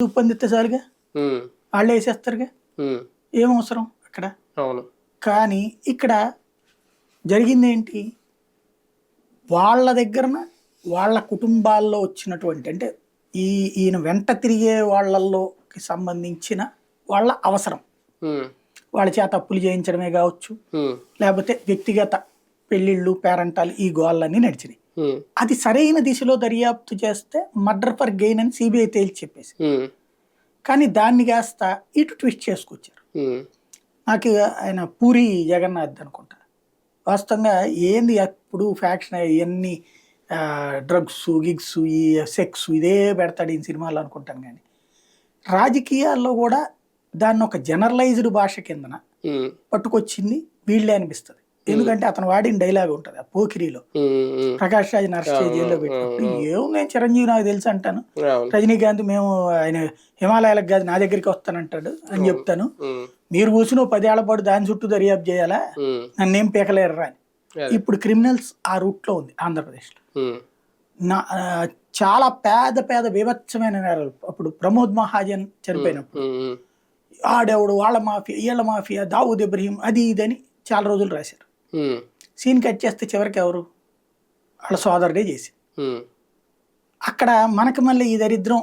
చాలుగా ఉమ్, వాళ్ళే వేసేస్తారుగా? ఏం అవసరం అక్కడ? అవును. కానీ ఇక్కడ జరిగింది ఏంటి వాళ్ళ దగ్గరన వాళ్ళ కుటుంబాల్లో వచ్చినటువంటి అంటే ఈ ఈయన వెంట తిరిగే వాళ్ళల్లోకి సంబంధించిన వాళ్ళ అవసరం. వాళ్ళ చేత అప్పులు చేయించడమే కావచ్చు. లేకపోతే వ్యక్తిగత పెళ్ళిళ్ళు పేరంటాలు ఈ గోళ్ళన్నీ నడిచినాయి. అది సరైన దిశలో దర్యాప్తు చేస్తే మర్డర్ ఫర్ గెయిన్ అని సిబిఐ తేల్చి చెప్పేసి. ఉమ్, కానీ దాన్ని కాస్త ఇటు ట్విస్ట్ చేసుకొచ్చారు. ఉమ్, నాకు ఆయన పూరి జగన్నాథ్ అనుకుంటా. వాస్తవంగా ఏంది అప్పుడు ఫ్యాక్షన్ ఇవన్నీ డ్రగ్స్ గిగ్స్ ఈ సెక్స్ ఇదే పెడతాడు ఈ సినిమాలు అనుకుంటాను కానీ. రాజకీయాల్లో కూడా దాన్ని ఒక జనరలైజ్డ్ భాష కిందన పట్టుకొచ్చింది వీళ్ళే అనిపిస్తుంది. ఎందుకంటే అతను వాడిన డైలాగ్ ఉంటుంది ఆ పోకిరిలో. ప్రకాష్ రాజ్ నర్స్ జైల్లో పెట్టినప్పుడు ఏం నేను చిరంజీవి నాకు తెలుసు అంటాను. రజనీకాంత్ మేము ఆయన హిమాలయాలకు కాదు నా దగ్గరికి వస్తానంటాడు అని చెప్తాను. మీరు కూర్చుని పదేళ్ళ పాటు దాని చుట్టూ దర్యాప్తు చేయాలా? నన్నేం పీకలేరురా అని. ఇప్పుడు క్రిమినల్స్ ఆ రూట్లో ఉంది ఆంధ్రప్రదేశ్లో. నా చాలా పేద పేద బీభత్సమైన నేరాలు. అప్పుడు ప్రమోద్ మహాజన్ చనిపోయినప్పుడు. ఆడెవడు వాళ్ళ మాఫియా వీళ్ళ మాఫియా దావుద్ ఇబ్రహీం అది ఇదని చాలా రోజులు రాశారు. సీన్ కట్ చేస్తే చివరికి ఎవరు? వాళ్ళ సోదరుడే చేసి. అక్కడ మనకి మళ్ళీ ఈ దరిద్రం